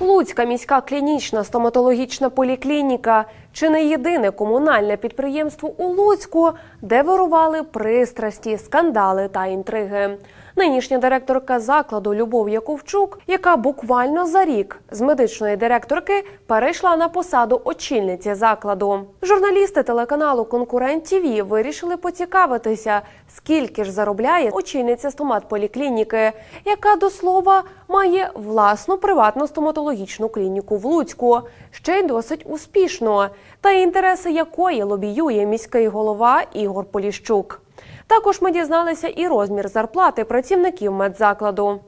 Луцька міська клінічна стоматологічна поліклініка чи не єдине комунальне підприємство у Луцьку, де вирували пристрасті, скандали та інтриги. Нинішня директорка закладу Любов Яковчук, яка буквально за рік з медичної директорки перейшла на посаду очільниці закладу. Журналісти телеканалу Конкурент ТІВІ вирішили поцікавитися, скільки ж заробляє очільниця стоматполіклініки, яка до слова має власну приватну стоматологічну клініку в Луцьку, ще й досить успішно, та інтереси якої лобіює міський голова Ігор Поліщук. Також ми дізналися і розмір зарплати працівників медзакладу.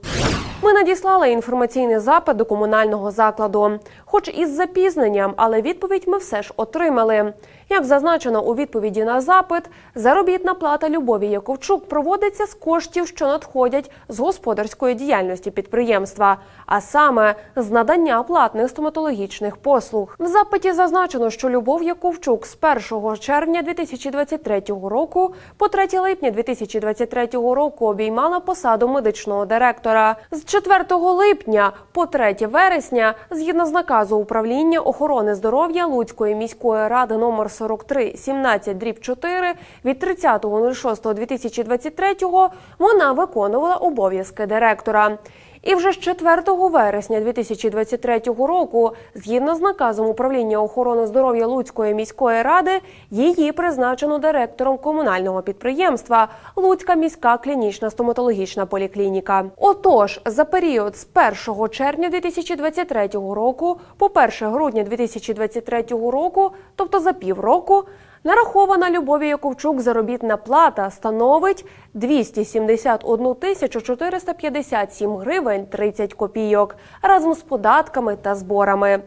Ми надіслали інформаційний запит до комунального закладу, хоч із запізненням, але відповідь ми все ж отримали. Як зазначено у відповіді на запит, заробітна плата Любові Яковчук проводиться з коштів, що надходять з господарської діяльності підприємства, а саме з надання платних стоматологічних послуг. В запиті зазначено, що Любов Яковчук з 1 червня 2023 року по 3 липня 2023 року обіймала посаду медичного директора. З 4 липня по 3 вересня, згідно з наказу управління охорони здоров'я Луцької міської ради номер 43 17 дріб 4 від 30.06.2023 вона виконувала обов'язки директора. І вже з 4 вересня 2023 року, згідно з наказом управління охорони здоров'я Луцької міської ради, її призначено директором комунального підприємства Луцька міська клінічна стоматологічна поліклініка. Отож, за період з 1 червня 2023 року по 1 грудня 2023 року, тобто за півроку, Нарахована Любові Яковчук заробітна плата становить 271 тисячу 457 гривень 30 копійок разом з податками та зборами.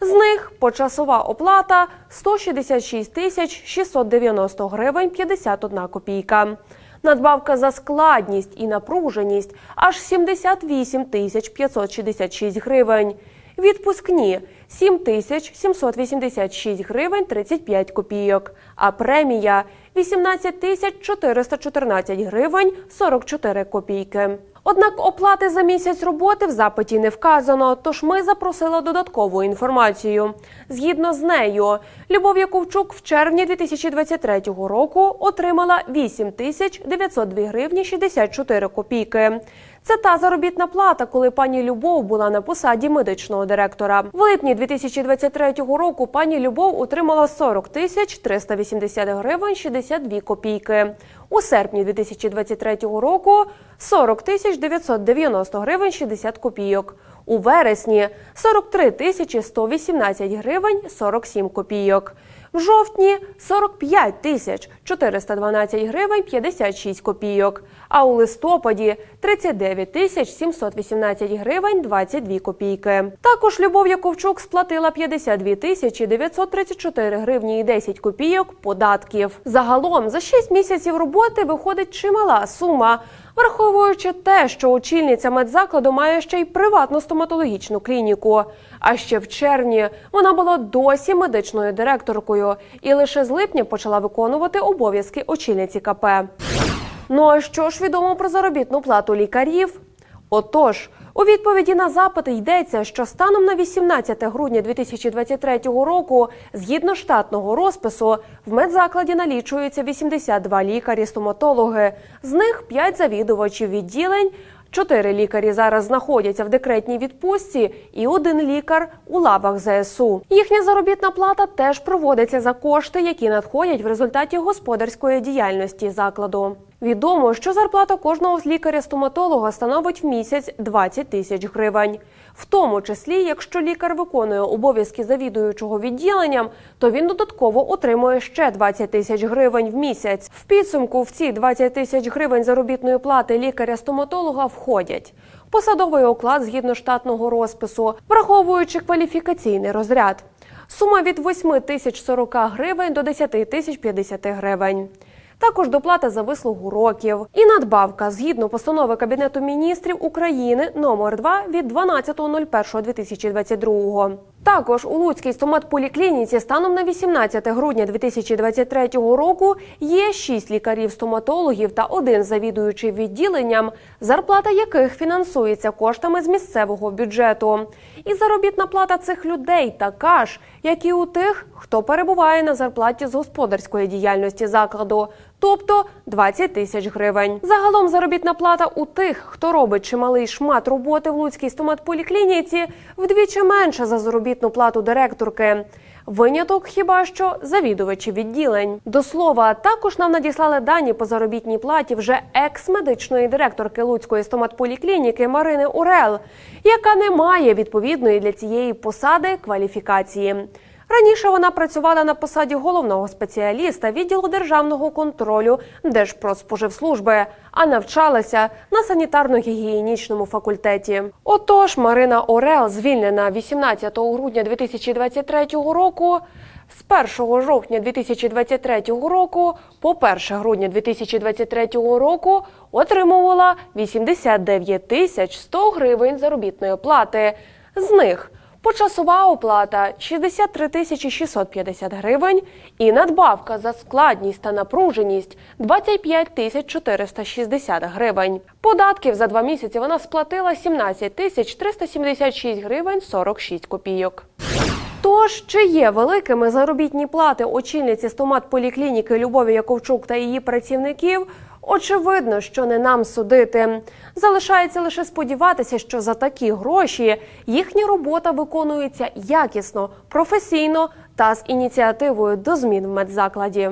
З них почасова оплата 166 тисяч 690 гривень 51 копійка. Надбавка за складність і напруженість аж 78 тисяч 566 гривень. Відпускні 7 тисяч 786 гривень 35 копійок, а премія 18 тисяч 414 гривень 44 копійки. Однак оплати за місяць роботи в запиті не вказано, тож ми запросили додаткову інформацію. Згідно з нею, Любов Яковчук в червні 2023 року отримала 8 тисяч 902 гривні 64 копійки. Це та заробітна плата, коли пані Любов була на посаді медичного директора. В липні 2023 року пані Любов отримала 40 тисяч 380 гривень 62 копійки. У серпні 2023 року 40 тисяч 990 гривень 60 копійок. У вересні 43 тисячі 118 гривень 47 копійок. В жовтні 45 тисяч 412 гривень 56 копійок. А у листопаді 39 тисяч 718 гривень 22 копійки. Також Любов Яковчук сплатила 52 тисячі 934 гривні і 10 копійок податків. Загалом за 6 місяців роботи виходить чимала сума. Враховуючи те, що очільниця медзакладу має ще й приватну стоматологічну клініку. А ще в червні вона була досі медичною директоркою і лише з липня почала виконувати обов'язки очільниці КП. Ну а що ж відомо про заробітну плату лікарів? Отож, у відповіді на запити йдеться, що станом на 18 грудня 2023 року, згідно штатного розпису, в медзакладі налічується 82 лікарі-стоматологи, з них 5 завідувачів відділень. Чотири лікарі зараз знаходяться в декретній відпустці, і один лікар у лавах ЗСУ. Їхня заробітна плата теж проводиться за кошти, які надходять в результаті господарської діяльності закладу. Відомо, що зарплата кожного з лікаря-стоматолога становить в місяць 20 тисяч гривень. В тому числі, якщо лікар виконує обов'язки завідуючого відділенням, то він додатково отримує ще 20 тисяч гривень в місяць. В підсумку в ці 20 тисяч гривень заробітної плати лікаря-стоматолога входять посадовий оклад згідно штатного розпису, враховуючи кваліфікаційний розряд. Сума від 8 тисяч 40 гривень до 10 тисяч 50 гривень. Також доплата за вислугу років і надбавка згідно постанови Кабінету міністрів України номер 2 від 12.01.2022. Також у Луцькій стоматполіклініці станом на 18 грудня 2023 року є 6 лікарів-стоматологів та один завідуючий відділенням, зарплата яких фінансується коштами з місцевого бюджету. І заробітна плата цих людей така ж, як і у тих, хто перебуває на зарплаті з господарської діяльності закладу, тобто 20 тисяч гривень. Загалом заробітна плата у тих, хто робить чималий шмат роботи в Луцькій стоматполіклініці, вдвічі менша за заробітну плату директорки. Виняток хіба що завідувачі відділень. До слова, також нам надіслали дані по заробітній платі вже екс-медичної директорки Луцької стоматполіклініки Марини Урел, яка не має відповідної для цієї посади кваліфікації. Раніше вона працювала на посаді головного спеціаліста відділу державного контролю Держпродспоживслужби, а навчалася на санітарно-гігієнічному факультеті. Отож, Марина Орел звільнена 18 грудня 2023 року. З 1 жовтня 2023 року по 1 грудня 2023 року отримувала 89 тисяч 100 гривень заробітної плати. З них Почасова оплата 63 тисячі 650 гривень і надбавка за складність та напруженість 25 тисяч 460 гривень. Податків за два місяці вона сплатила 17 тисяч 376 гривень 46 копійок. Тож, чи є великими заробітні плати очільниці стоматполіклініки Любові Яковчук та її працівників? Очевидно, що не нам судити. Залишається лише сподіватися, що за такі гроші їхня робота виконується якісно, професійно та з ініціативою до змін в медзакладі.